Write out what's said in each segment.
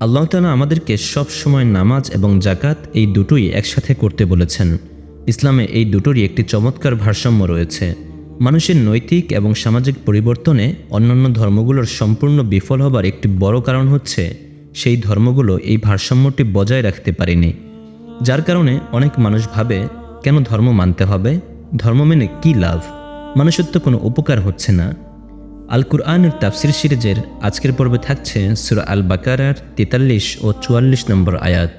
আল্লাহ তালা আমাদেরকে সব সময় নামাজ এবং জাকাত এই দুটোই একসাথে করতে বলেছেন। ইসলামে এই দুটোরই একটি চমৎকার ভারসাম্য রয়েছে। মানুষের নৈতিক এবং সামাজিক পরিবর্তনে অন্যান্য ধর্মগুলোর সম্পূর্ণ বিফল হবার একটি বড় কারণ হচ্ছে, সেই ধর্মগুলো এই ভারসাম্যটি বজায় রাখতে পারেনি। যার কারণে অনেক মানুষ ভাবে, কেন ধর্ম মানতে হবে? ধর্ম মেনে কী লাভ? মানুষের তো কোনো উপকার হচ্ছে না। আল কুরআনের তাফসির সিরিজের আজকের পর্বে থাকছে সুরা আল বাকারার তেতাল্লিশ ও চুয়াল্লিশ নম্বর আয়াত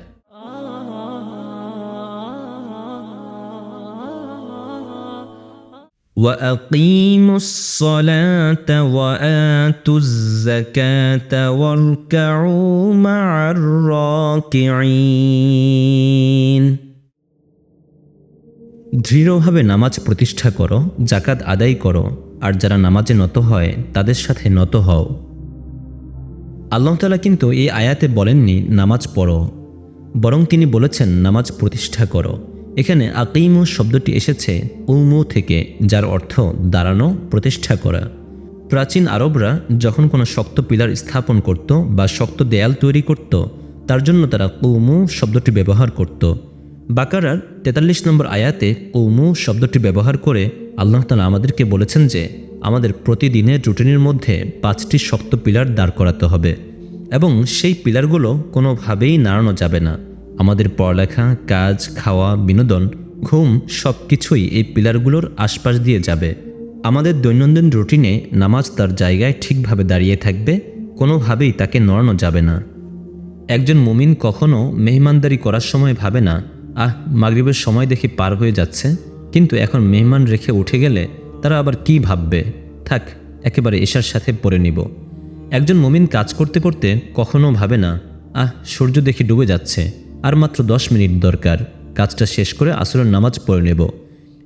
وأقيموا الصلاة وآتوا الزكاة واركعوا مع الراكعين দৃঢ়ভাবে নামাজ প্রতিষ্ঠা করো জাকাত আদায় করো আর যারা নামাজে নত হয়, তাদের সাথে নত হও। আল্লাহতালা কিন্তু এই আয়াতে বলেননি, নামাজ পড়ো। বরং তিনি বলেছেন, নামাজ প্রতিষ্ঠা করো। এখানে আকিমু শব্দটি এসেছে, উমু থেকে, যার অর্থ দাঁড়ানো, প্রতিষ্ঠা করা। প্রাচীন আরবরা যখন কোনো শক্ত পিলার স্থাপন করত বা শক্ত দেয়াল তৈরি করত, তার জন্য তারা কৌমু শব্দটি ব্যবহার করত। বাকারার তেতাল্লিশ নম্বর আয়াতে কৌমু শব্দটি ব্যবহার করে আল্লাহ তালা আমাদেরকে বলেছেন যে, আমাদের প্রতিদিনের রুটিনের মধ্যে পাঁচটি শক্ত পিলার দাঁড় করাতে হবে এবং সেই পিলারগুলো কোনোভাবেই নাড়ানো যাবে না। আমাদের পড়ালেখা, কাজ, খাওয়া, বিনোদন, ঘুম সব কিছুই এই পিলারগুলোর আশপাশ দিয়ে যাবে। আমাদের দৈনন্দিন রুটিনে নামাজ তার জায়গায় ঠিকভাবে দাঁড়িয়ে থাকবে, কোনোভাবেই তাকে নড়ানো যাবে না। একজন মুমিন কখনও মেহমানদারি করার সময় ভাবে না, আহ, মাগরিবের সময় দেখি পার হয়ে যাচ্ছে। কিন্তু এখন মেহমান রেখে উঠে গেলে তারা আবার কি ভাববে? থাক, একেবারে এশার সাথে পড়ে নিব। একজন মমিন কাজ করতে করতে কখনো ভাবে না, আহ, সূর্য দেখি ডুবে যাচ্ছে। আর মাত্র দশ মিনিট দরকার। কাজটা শেষ করে আসরের নামাজ পড়ে নেব।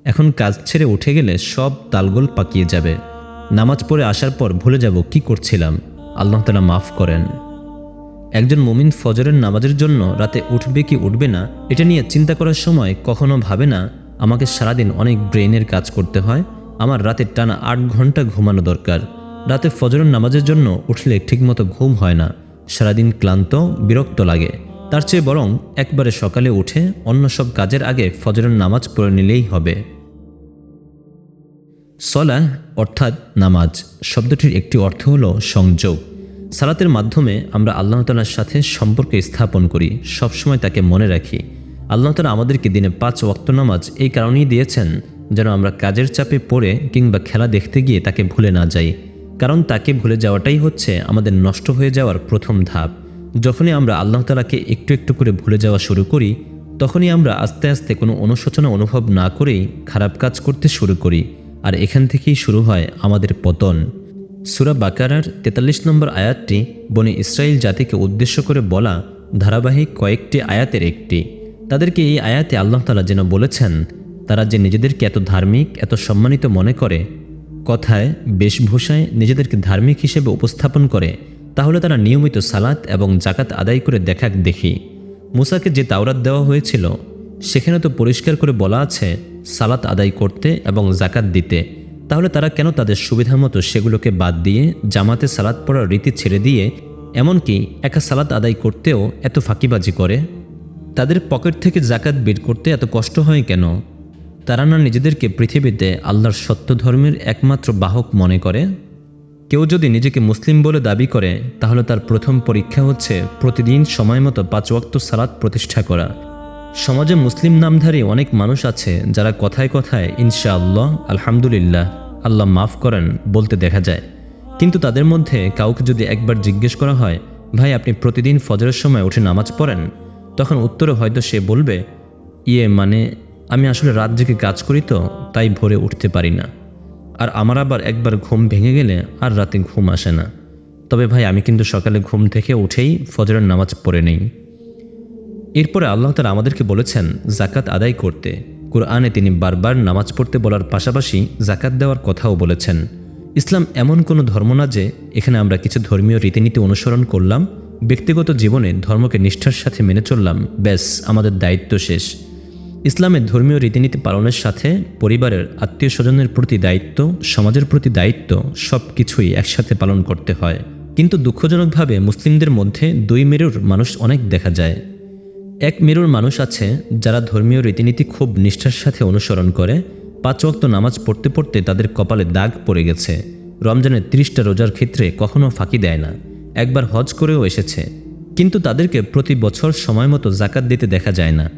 এখন কাজ ছেড়ে উঠে গেলে সব তালগোল পাকিয়ে যাবে। নামাজ পড়ে আসার পর ভুলে যাব কি করছিলাম। আল্লাহ তালা মাফ করেন। একজন মুমিন ফজরের নামাজের জন্য রাতে উঠবে কি উঠবে না, এটা নিয়ে চিন্তা করার সময় কখনো ভাবে না আমাকে সারাদিন অনেক ব্রেনের কাজ করতে হয়। আমার রাতে টানা আট ঘণ্টা ঘুমানো দরকার। রাতে ফজরের নামাজের জন্য উঠলে ঠিকমতো ঘুম হয় না। সারাদিন ক্লান্ত, বিরক্ত লাগে। তার চেয়ে বরং একবারে সকালে উঠে অন্য সব কাজের আগে ফজরের নামাজ পড়ে নিলেই হবে। সলা অর্থাৎ নামাজ শব্দটির একটি অর্থ হল সংযোগ। সালাতের মাধ্যমে আমরা আল্লাহ তালার সাথে সম্পর্ক স্থাপন করি, সবসময় তাকে মনে রাখি। আল্লাহ তালা আমাদেরকে দিনে পাঁচ ওয়াক্ত নামাজ এই কারণেই দিয়েছেন যেন আমরা কাজের চাপে পড়ে কিংবা খেলা দেখতে গিয়ে তাকে ভুলে না যাই। কারণ তাকে ভুলে যাওয়াটাই হচ্ছে আমাদের নষ্ট হয়ে যাওয়ার প্রথম ধাপ। যখনই আমরা আল্লাহ তালাকে একটু একটু করে ভুলে যাওয়া শুরু করি, তখনই আমরা আস্তে আস্তে কোনো অনুশোচনা অনুভব না করেই খারাপ কাজ করতে শুরু করি আর এখান থেকেই শুরু হয় আমাদের পতন। সুরা বাকারার তেতাল্লিশ নম্বর আয়াতটি বনে ইসরায়েল জাতিকে উদ্দেশ্য করে বলা ধারাবাহিক কয়েকটি আয়াতের একটি। তাদেরকে এই আয়াতে আল্লাহ তালা যেন বলেছেন, তারা যে নিজেদেরকে এত ধার্মিক, এত সম্মানিত মনে করে, কথায়, বেশভূষায় নিজেদেরকে ধার্মিক হিসেবে উপস্থাপন করে, তাহলে তারা নিয়মিত সালাত এবং জাকাত আদায় করে দেখাক দেখি। মুসাকে যে তাওরাত দেওয়া হয়েছিল, সেখানে তো পরিষ্কার করে বলা আছে, সালাত আদায় করতে এবং জাকাত দিতে। তাহলে তারা কেন তাদের সুবিধা মতো সেগুলোকে বাদ দিয়ে জামাতে সালাত পড়ার রীতি ছেড়ে দিয়ে, এমনকি একা সালাত আদায় করতেও এত ফাঁকিবাজি করে? তাদের পকেট থেকে জাকাত বের করতে এত কষ্ট হয় কেন? তারা না নিজেদেরকে পৃথিবীতে আল্লাহর সত্য ধর্মের একমাত্র বাহক মনে করে? কেউ যদি নিজেকে মুসলিম বলে দাবি করে, তাহলে তার প্রথম পরীক্ষা হচ্ছে প্রতিদিন সময় মতো পাঁচ ওয়াক্ত সালাত প্রতিষ্ঠা করা। সমাজে মুসলিম নামধারী অনেক মানুষ আছে যারা কথায় কথায় ইনশা আল্লাহ আলহামদুলিল্লাহ, আল্লাহ মাফ করেন বলতে দেখা যায়। কিন্তু তাদের মধ্যে কাউকে যদি একবার জিজ্ঞেস করা হয়, ভাই, আপনি প্রতিদিন ফজরের সময় উঠে নামাজ পড়েন? তখন উত্তরে হয়তো সে বলবে ইয়ে মানে আমি আসলে রাত জেগে কাজ করি তো, তাই ভোরে উঠতে পারি না। আর আমার আবার একবার ঘুম ভেঙে গেলে আর রাতে ঘুম আসে না। তবে ভাই, আমি কিন্তু সকালে ঘুম থেকে উঠেই ফজরের নামাজ পড়ে নেই। এরপরে আল্লাহ তালা আমাদেরকে বলেছেন, জাকাত আদায় করতে। কোরআনে তিনি বারবার নামাজ পড়তে বলার পাশাপাশি জাকাত দেওয়ার কথাও বলেছেন। ইসলাম এমন কোনো ধর্ম না যে, এখানে আমরা কিছু ধর্মীয় রীতিনীতি অনুসরণ করলাম ব্যক্তিগত জীবনে ধর্মকে নিষ্ঠার সাথে মেনে চললাম, ব্যাস, আমাদের দায়িত্ব শেষ। ইসলামের ধর্মীয় রীতিনীতি পালনের সাথে পরিবারের আত্মীয় স্বজনের প্রতি দায়িত্ব, সমাজের প্রতি দায়িত্ব সব কিছুই একসাথে পালন করতে হয়। কিন্তু দুঃখজনকভাবে মুসলিমদের মধ্যে দুই মেরুর মানুষ অনেক দেখা যায়। এক মেরুর মানুষ আছে যারা ধর্মীয় রীতিনীতি খুব নিষ্ঠার সাথে অনুসরণ করে, পাঁচ ওয়াক্ত নামাজ পড়তে পড়তে তাদের কপালে দাগ পড়ে গেছে। রমজানের ত্রিশটা রোজার ক্ষেত্রে কখনো ফাঁকি দেয় না। একবার হজ করেও এসেছে। কিন্তু তাদেরকে প্রতি বছর সময় মতো জাকাত দিতে দেখা যায় না।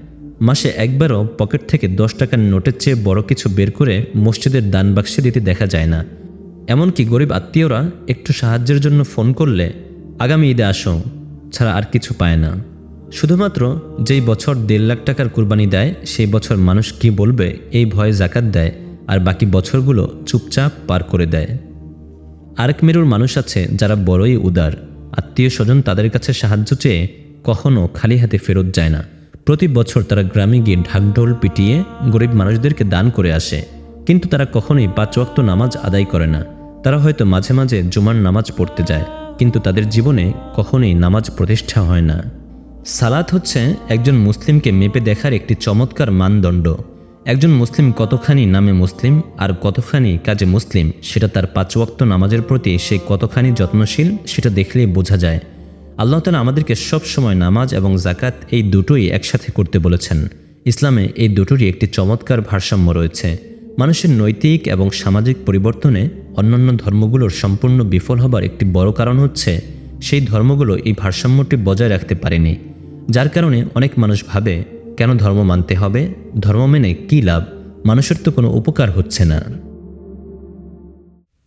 মাসে একবারও পকেট থেকে দশ টাকার নোটের চেয়ে বড় কিছু বের করে মসজিদের দান বাক্সে দিতে দেখা যায় না। এমনকি গরিব আত্মীয়রা একটু সাহায্যের জন্য ফোন করলে, আগামী ঈদে আসো। ছাড়া আর কিছু পায় না। শুধুমাত্র যেই বছর দেড় লাখ টাকার কুরবানি দেয়, সেই বছর মানুষ কি বলবে, এই ভয়ে জাকাত দেয়, আর বাকি বছরগুলো চুপচাপ পার করে দেয়। আরেক মেরুর মানুষ আছে যারা বড়ই উদার। আত্মীয় স্বজন তাদের কাছে সাহায্য চেয়ে কখনও খালি হাতে ফেরত যায় না। প্রতি বছর তারা গ্রামে গিয়ে ঢাকঢোল পিটিয়ে গরিব মানুষদেরকে দান করে আসে। কিন্তু তারা কখনোই পাঁচ নামাজ আদায় করে না। তারা হয়তো মাঝে মাঝে জুমার নামাজ পড়তে যায়, কিন্তু তাদের জীবনে কখনোই নামাজ প্রতিষ্ঠা হয় না। সালাত হচ্ছে একজন মুসলিমকে মেপে দেখার একটি চমৎকার মানদণ্ড। একজন মুসলিম কতখানি নামে মুসলিম আর কতখানি কাজে মুসলিম, সেটা তার পাঁচ ওয়াক্ত নামাজের প্রতি সে কতখানি যত্নশীল, সেটা দেখলেই বোঝা যায়। আল্লাহ তালা আমাদেরকে সব সময় নামাজ এবং জাকাত এই দুটোই একসাথে করতে বলেছেন। ইসলামে এই দুটোরই একটি চমৎকার ভারসাম্য রয়েছে। মানুষের নৈতিক এবং সামাজিক পরিবর্তনে অন্যান্য ধর্মগুলোর সম্পূর্ণ বিফল হবার একটি বড় কারণ হচ্ছে, সেই ধর্মগুলো এই ভারসাম্যটি বজায় রাখতে পারেনি। যার কারণে অনেক মানুষ ভাবে কেন ধর্ম মানতে হবে ধর্ম মেনে কী লাভ মানুষের তো কোনো উপকার হচ্ছে না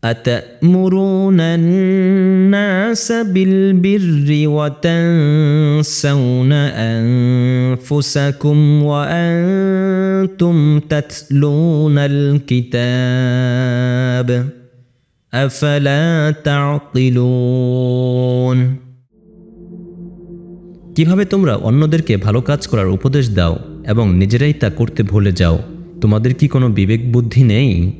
أتأمرون الناس بالبر وتنسون أنفسكم وأنتم تتلون الكتاب أفلا تعقلون কীভাবে তোমরা অন্যদেরকে ভালো কাজ করার উপদেশ দাও এবং নিজেরাই তা করতে ভুলে যাও? তোমাদের কি কোনো বিবেক বুদ্ধি নেই?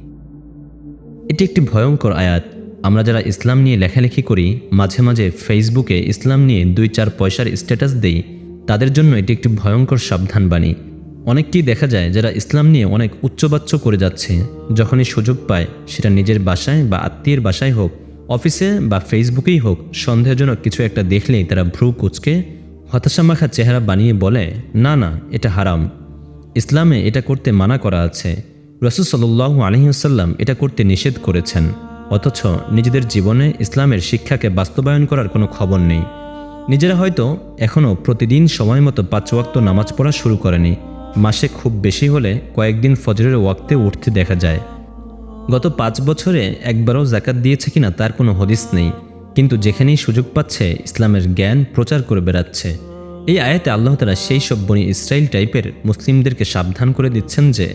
এটি একটি ভয়ঙ্কর আয়াত। আমরা যারা ইসলাম নিয়ে লেখালেখি করি, মাঝে মাঝে ফেসবুকে ইসলাম নিয়ে দুই চার পয়সার স্ট্যাটাস দেই, তাদের জন্য এটি একটি ভয়ঙ্কর সাবধান বাণী। অনেককেই দেখা যায় যারা ইসলাম নিয়ে অনেক উচ্চবাচ্য করে যাচ্ছে। যখনই সুযোগ পায়, সেটা নিজের বাসায় বা আত্মীয়ের বাসায় হোক, অফিসে বা ফেসবুকেই হোক, সন্দেহজনক কিছু একটা দেখলেই তারা ভ্রু কুচকে হতাশামাখা চেহারা বানিয়ে বলে, না না, এটা হারাম। ইসলামে এটা করতে মানা করা আছে। রসুল সাল্লু আলহিহাসাল্লাম এটা করতে নিষেধ করেছেন। অথচ নিজেদের জীবনে ইসলামের শিক্ষাকে বাস্তবায়ন করার কোনো খবর নেই। নিজেরা হয়তো এখনও প্রতিদিন সময় মতো পাঁচ ওয়াক্ত নামাজ পড়া শুরু করেনি। মাসে খুব বেশি হলে কয়েকদিন ফজরের ওয়াক্তে উঠতে দেখা যায়। গত পাঁচ বছরে একবারও জাকাত দিয়েছে কিনা তার কোনো হদিস নেই। কিন্তু যেখানেই সুযোগ পাচ্ছে, ইসলামের জ্ঞান প্রচার করে বেড়াচ্ছে। এই আয়াতে আল্লাহ তালা সেই সব বনি ইসরায়েল টাইপের মুসলিমদেরকে সাবধান করে দিচ্ছেন যে,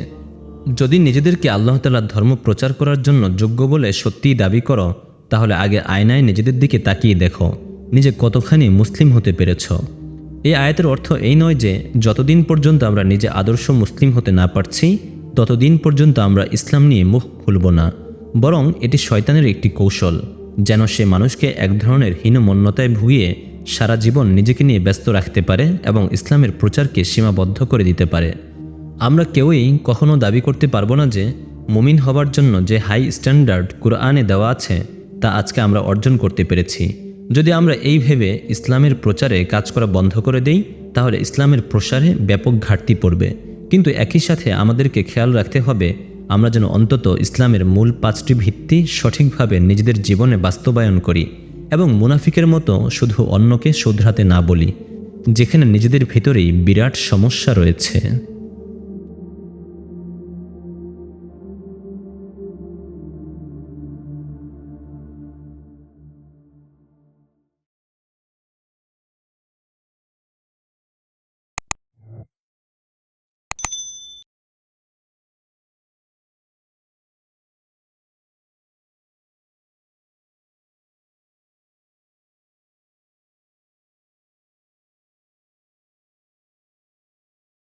যদি নিজেদেরকে আল্লাহ তালার ধর্ম প্রচার করার জন্য যোগ্য বলে সত্যিই দাবি করো, তাহলে আগে আয়নায় নিজেদের দিকে তাকিয়ে দেখো, নিজে কতখানি মুসলিম হতে পেরেছ। এই আয়াতের অর্থ এই নয় যে, যতদিন পর্যন্ত আমরা নিজে আদর্শ মুসলিম হতে না পারছি, ততদিন পর্যন্ত আমরা ইসলাম নিয়ে মুখ খুলব না, বরং এটি শয়তানের একটি কৌশল। যেন সে মানুষকে এক ধরনের হীনমন্যতায় ভুগিয়ে সারা জীবন নিজেকে নিয়ে ব্যস্ত রাখতে পারে এবং ইসলামের প্রচারকে সীমাবদ্ধ করে দিতে পারে। আমরা কেউই কখনো দাবি করতে পারব না যে, মুমিন হবার জন্য যে হাই স্ট্যান্ডার্ড কোরআনে দেওয়া আছে, তা আজকে আমরা অর্জন করতে পেরেছি। যদি আমরা এই ভেবে ইসলামের প্রচারে কাজ করা বন্ধ করে দেই, তাহলে ইসলামের প্রসারে ব্যাপক ঘাটতি পড়বে। কিন্তু একই সাথে আমাদেরকে খেয়াল রাখতে হবে আমরা যেন অন্তত ইসলামের মূল পাঁচটি ভিত্তি সঠিকভাবে নিজেদের জীবনে বাস্তবায়ন করি এবং মুনাফিকের মতো শুধু অন্যকে শুধরাতে না বলি, যেখানে নিজেদের ভিতরেই বিরাট সমস্যা রয়েছে।